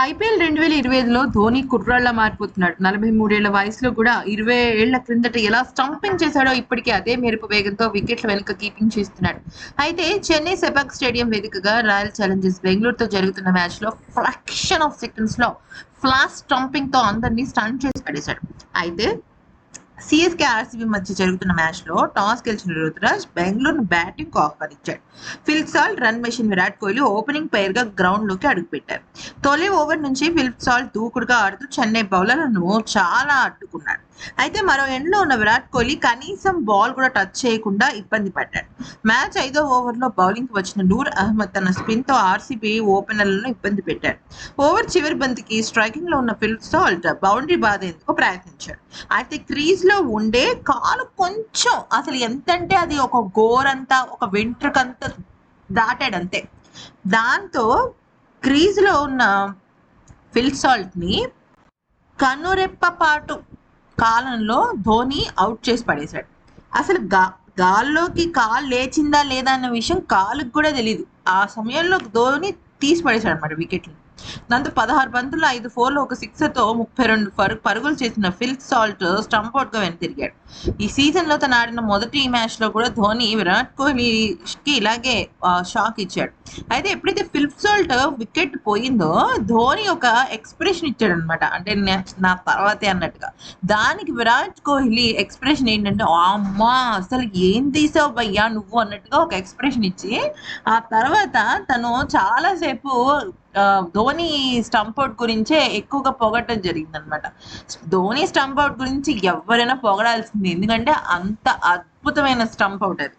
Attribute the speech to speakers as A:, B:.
A: IPL రెండు వేల ఇరవై ఐదులో ధోని కుర్రాళ్ళ మారిపోతున్నాడు నలభై మూడేళ్ళ వయసులో కూడా ఇరవై ఏళ్ళ క్రిందట ఎలా స్టంపింగ్ చేశాడో ఇప్పటికీ అదే మెరుపు వేగంతో వికెట్ల వెనుక కీపింగ్ చేస్తున్నాడు. అయితే చెన్నై సెపాక్ స్టేడియం వేదికగా రాయల్ ఛాలెంజర్స్ బెంగళూరుతో జరుగుతున్న మ్యాచ్లో ఫ్రాక్షన్ ఆఫ్ సెకండ్స్లో ఫ్లాష్ స్టంపింగ్తో అందరినీ స్టంట్ చేసి పడేశాడు. అయితే సిఎస్కే ఆర్సీబీ మధ్య జరుగుతున్న మ్యాచ్లో టాస్ గెలిచిన Ruturaj Bengaluru batting offer Phil Salt run machine Virat Kohli opening పేర్గా గ్రౌండ్లోకి అడుగుపెట్టారు. తొలి ఓవర్ నుంచి ఫిల్ప్ దూకుడుగా ఆడుతూ చెన్నై బౌలర్లను చాలా అడ్డుకున్నాడు అయితే మరో ఎండ్లో ఉన్న విరాట్ కోహ్లీ కనీసం బాల్ కూడా టచ్ చేయకుండా ఇబ్బంది పడ్డాడు. మ్యాచ్ ఐదో ఓవర్లో బౌలింగ్ వచ్చిన నూర్ అహ్మద్ తన స్పిన్తో ఆర్సీబీ ఓపెనర్లను ఇబ్బంది పెట్టాడు. ఓవర్ చివరి బంతికి స్ట్రైకింగ్లో ఉన్న ఫిల్ప్ సాల్ట్ బౌండరీ బాధేందుకు ప్రయత్నించాడు. అయితే క్రీజ్లో ఉండే కాలు కొంచెం అసలు ఎంతంటే అది ఒక గోరంతా ఒక వెంట్రుకంతా దాటాడు అంతే. దాంతో క్రీజ్లో ఉన్న ఫిల్ సాల్ట్ని కనురెప్ప పాటు కాలంలో ధోని అవుట్ చేసి పడేశాడు. అసలు గా గాల్లోకి కాలు లేచిందా లేదా అన్న విషయం కాలుకి కూడా తెలియదు ఆ సమయంలో ధోని తీసి పడేశాడు అనమాట వికెట్లు దాంతో పదహారు బంతులు ఐదు ఫోర్లు ఒక సిక్స్తో ముప్పై రెండు పరు పరుగులు చేసిన ఫిల్ సాల్ట్ స్టంప్ అవుట్ వెను వెనుతిరిగాడు ఈ సీజన్లో తను ఆడిన మొదటి మ్యాచ్లో కూడా ధోని విరాట్ కోహ్లీకి ఇలాగే షాక్ ఇచ్చాడు. అయితే ఎప్పుడైతే ఫిల్ప్సోల్ట్ వికెట్ పోయిందో ధోని ఒక ఎక్స్ప్రెషన్ ఇచ్చాడు అనమాట అంటే నా తర్వాతే అన్నట్టుగా. దానికి విరాట్ కోహ్లీ ఎక్స్ప్రెషన్ ఏంటంటే అమ్మా అసలు ఏం తీసావు భయ్యా నువ్వు అన్నట్టుగా ఒక ఎక్స్ప్రెషన్ ఇచ్చి ఆ తర్వాత తను చాలాసేపు ధోని స్టంప్ అవుట్ గురించే ఎక్కువగా పొగట్టడం జరిగింది అనమాట ధోని స్టంప్ అవుట్ గురించి ఎవరైనా పొగడాల్సింది. ఎందుకంటే అంత అద్భుతమైన స్టంప్ అవుట్ అది.